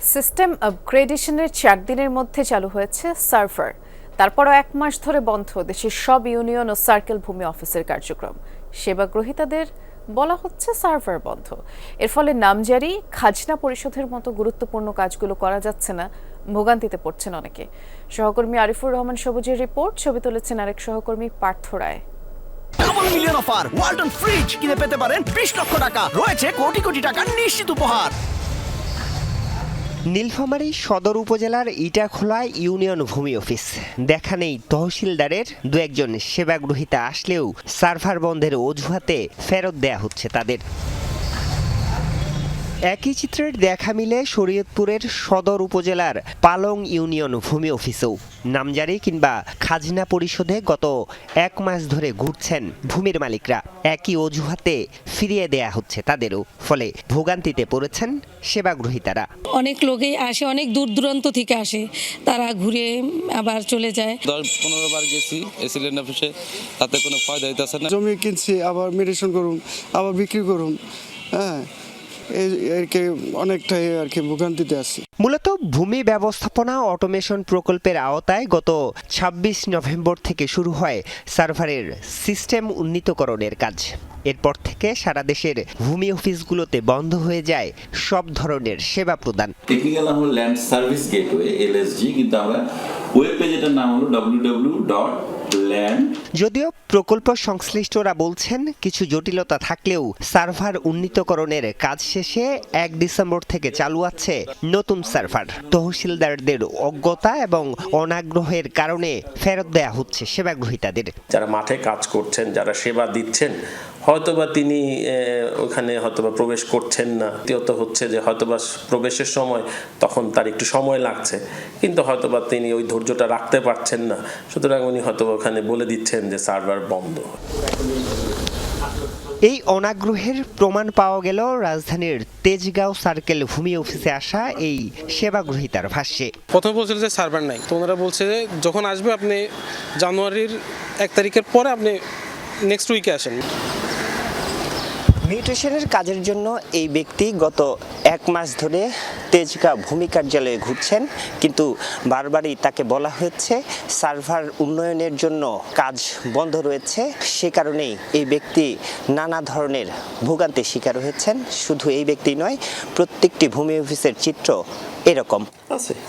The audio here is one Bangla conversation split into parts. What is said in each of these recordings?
সিস্টেম আপগ্রেডেশনের চার দিনের মধ্যে চালু হয়েছে সার্ভার। তারপরও এক মাস ধরে বন্ধ দেশের সব ইউনিয়ন ও সার্কেল ভূমি অফিসের কার্যক্রম। সেবা গ্রহীতাদের বলা হচ্ছে সার্ভার বন্ধ। এর ফলে নামজারি খাজনা পরিশোধের মতো গুরুত্বপূর্ণ কাজগুলো করা যাচ্ছে না, ভোগান্তিতে পড়ছেন অনেকে। সহকর্মী আরিফুর রহমান সবুজের রিপোর্ট, ছবি তুলেছেন আরেক সহকর্মী Partha Roy. Double million offer Walton fridge কিনে পেতে পারেন বিশ লক্ষ টাকা। রয়েছে কোটি কোটি টাকার নিশ্চিত উপহার। নীলফামারী সদর উপজেলার ইটাখোলায় ইউনিয়ন ভূমি অফিস। দেখা নেই তহসিলদারের, দু একজন সেবাগ্রহীতা আসলেও সার্ভার বন্ধের অজুহাতে ফেরত দেয়া হচ্ছে তাদের। একই চিত্রের দেখা মিলে শরীয়তপুরের সদর উপজেলার পালং ইউনিয়ন ভূমি অফিসেও নামজারি কিংবা খাজনা পরিশোধে গত এক মাস ধরে ঘুরছেন ভূমির মালিকরা। একই অজুহাতে ফিরিয়ে দেয়া হচ্ছে তাদেরও ফলে ভোগান্তিতে পড়েছেন সেবাগ্রহীতারা। অনেক লোকেই আসে অনেক দূর দূরান্ত থেকে আসে তারা ঘুরে আবার চলে যায়। দশ পনেরো বার গেছি অফিসে তাতে কোনো ফায়দা হইতেছে না। জমি কিনছি আবার মেডিসিন করুন আবার বিক্রি করুন হ্যাঁ অনেকটাই আর কি ভোগান্তিতে আছি। মূলত ভূমি ব্যবস্থাপনা অটোমেশন প্রকল্পের আওতায় গত ২৬ নভেম্বর থেকে শুরু হয় সার্ভারের সিস্টেম উন্নীতকরণের কাজ। এরপর থেকে সারা দেশের ভূমি অফিসগুলোতে বন্ধ হয়ে যায় সব ধরনের সেবা প্রদান। টেকনিক্যাল নাম হলো ল্যান্ড সার্ভিস গেটওয়ে এলএসজি কিন্তু আমরা ওয়েব পেজেটার নাম হলো ডাব্লিউ ডট যদিও প্রকল্প সংশ্লিষ্টরা বলছেন কিছু জটিলতা থাকলেও সার্ভার উন্নীতকরণের কাজ শেষে এক ডিসেম্বর থেকে চালু আছে নতুন সার্ভার। তহসিলদারদের অজ্ঞতা এবং অনাগ্রহের কারণে ফেরত দেয়া হচ্ছে সেবাগ্রহীতাদের। যারা মাঠে কাজ করছেন যারা সেবা দিচ্ছেন হয়তোবা তিনি আহ, ওখানে হয়তোবা প্রবেশ করছেন না। দ্বিতীয়ত হচ্ছে যে হয়তোবা প্রবেশের সময় তখন তার একটু সময় লাগছে। কিন্তু হয়তোবা তিনি ওই ধৈর্যটা রাখতে পারছেন না। সুতরাং উনি হয়তোবা ওখানে বলে দিচ্ছেন যে সার্ভার বন্ধ। এই অনাগ্রহের প্রমাণ পাওয়া গেল রাজধানীর তেজগাঁও সার্কেল ভূমি অফিসে আসা এই সেবাগ্রহীতার ভাষ্যে। প্রথমে বলছিল যে সার্ভার নাই। তো ওনারা বলছে যে যখন আসবে আপনি জানুয়ারির এক তারিখের পরে আপনি নেক্সট উইকে আসেন। মিউটেশনের কাজের জন্য এই ব্যক্তি গত এক মাস ধরে তেজগা ভূমি কার্যালয়ে ঘুরছেন, কিন্তু বারবারই তাকে বলা হয়েছে সার্ভার উন্নয়নের জন্য কাজ বন্ধ রয়েছে। সে কারণেই এই ব্যক্তি নানা ধরনের ভোগান্তির শিকার হয়েছেন। শুধু এই ব্যক্তি নয়, প্রত্যেকটি ভূমি অফিসের চিত্র এরকম।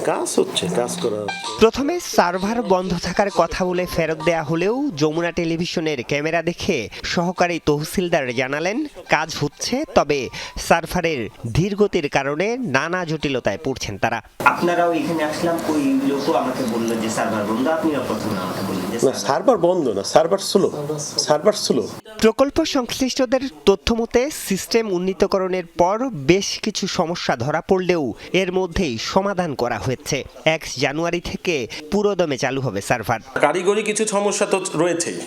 কাজ হচ্ছে কাজ করা প্রথমে সার্ভার বন্ধ থাকার কথা বলে ফেরত দেয়া হলেও যমুনা টেলিভিশনের ক্যামেরা দেখে সহকারী তহসিলদার জানালেন কাজ হচ্ছে তবে সার্ভারের ধীরগতির কারণে নানা জটিলতায় পড়ছেন তারা। আপনারাও এখানে আসলাম ওই লোকও আমাকে বলল যে সার্ভার বন্ধ আপনিও প্রথমে আমাকে বললেন যে না সার্ভার বন্ধ না সার্ভার স্লো। Server slow. প্রকল্প সংশ্লিষ্টদের তথ্য মতে, সিস্টেম উন্নীতকরণের পর বেশ কিছু সমস্যা ধরা পড়লেও এর মধ্যেই সমাধান করা হয়েছে। এক জানুয়ারি থেকে পুরোদমে চালু হবে সার্ভার। কারিগরি কিছু সমস্যা তো রয়েছেই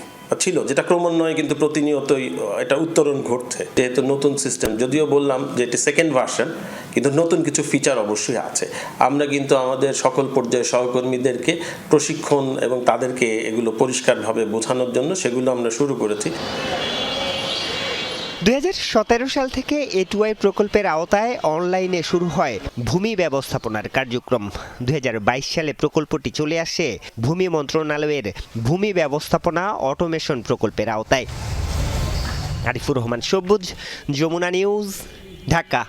ছিল, যেটা ক্রমান্বয়ে কিন্তু প্রতিনিয়তই এটা উত্তরণ ঘটছে। যেহেতু নতুন সিস্টেম, যদিও বললাম যে এটি সেকেন্ড ভার্সন কিন্তু নতুন কিছু ফিচার অবশ্যই আছে। আমরা কিন্তু আমাদের সকল পর্যায়ের সহকর্মীদেরকে প্রশিক্ষণ এবং তাদেরকে এগুলো পরিষ্কারভাবে বোঝানোর জন্য সেগুলো আমরা শুরু করেছি। দুই হাজার সতেরো সাল থেকে এটুআই প্রকল্পের আওতায় অনলাইনে শুরু হয় ভূমি ব্যবস্থাপনার কার্যক্রম। দু হাজার বাইশ সালে প্রকল্পটি চলে আসে ভূমি মন্ত্রণালয়ের ভূমি ব্যবস্থাপনা অটোমেশন প্রকল্পের আওতায়। আরিফুর রহমান সবুজ, যমুনা নিউজ, ঢাকা।